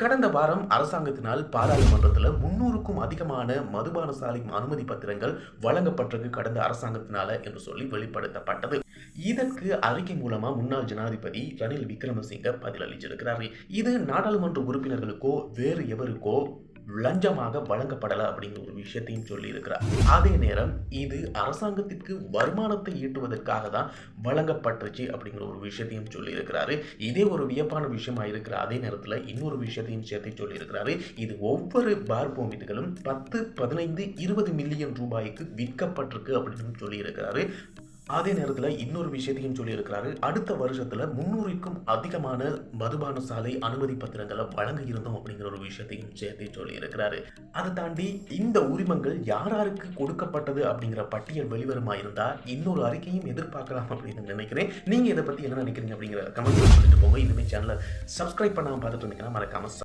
கடந்த வாரம் அரசாங்கத்தினால் பாராளுமன்றத்தில் முன்னூறுக்கும் அதிகமான மதுபான சாலை அனுமதி பத்திரங்கள் வழங்கப்பட்டிருக்கு கடந்த அரசாங்கத்தினால என்று சொல்லி வெளிப்படுத்தப்பட்டது. இதற்கு அறிக்கை மூலமா முன்னாள் ஜனாதிபதி ரணில் விக்ரமசிங்க பதிலளிச்சிருக்கிறார். இது நாடாளுமன்ற உறுப்பினர்களுக்கோ வேறு எவருக்கோ லஞ்சமாக வழங்கப்படலை அப்படிங்கிற ஒரு விஷயத்தையும் சொல்லி இருக்கிறார் அதே நேரம் இது அரசாங்கத்திற்கு வருமானத்தை ஈட்டுவதற்காக தான் வழங்கப்பட்டுச்சு அப்படிங்கிற ஒரு விஷயத்தையும் சொல்லி இருக்கிறாரு இதே ஒரு வியப்பான விஷயமா இருக்கிற அதே நேரத்தில் இன்னொரு விஷயத்தையும் சேர்த்து சொல்லி இருக்கிறாரு இது ஒவ்வொரு பார் பத்து பதினைந்து இருபது மில்லியன் ரூபாய்க்கு விற்கப்பட்டிருக்கு அப்படின்னு சொல்லி இருக்கிறாரு அதே நேரத்தில் இன்னொரு விஷயத்தையும் சொல்லியிருக்கிறாரு. அடுத்த வருஷத்தில் முன்னூறுக்கும் அதிகமான மதுபான சாலை அனுமதி பத்திரங்களை வழங்க இருந்தோம் அப்படிங்கிற ஒரு விஷயத்தையும் சேர்த்து சொல்லியிருக்கிறாரு. அதை தாண்டி இந்த உரிமங்கள் யாராருக்கு கொடுக்கப்பட்டது அப்படிங்கிற பட்டியல் வெளிவருமா இருந்தால் இன்னொரு அறிக்கையும் எதிர்பார்க்கலாம் அப்படின்னு நினைக்கிறேன். நீங்கள் இதை பற்றி என்ன நினைக்கிறீங்க அப்படிங்கிற கமெண்ட் சொல்லிட்டு போங்க. இதுமே சேனலை சப்ஸ்கிரைப் பண்ணாமல் பார்த்துட்டு இருந்தீங்கன்னா மறக்காமல்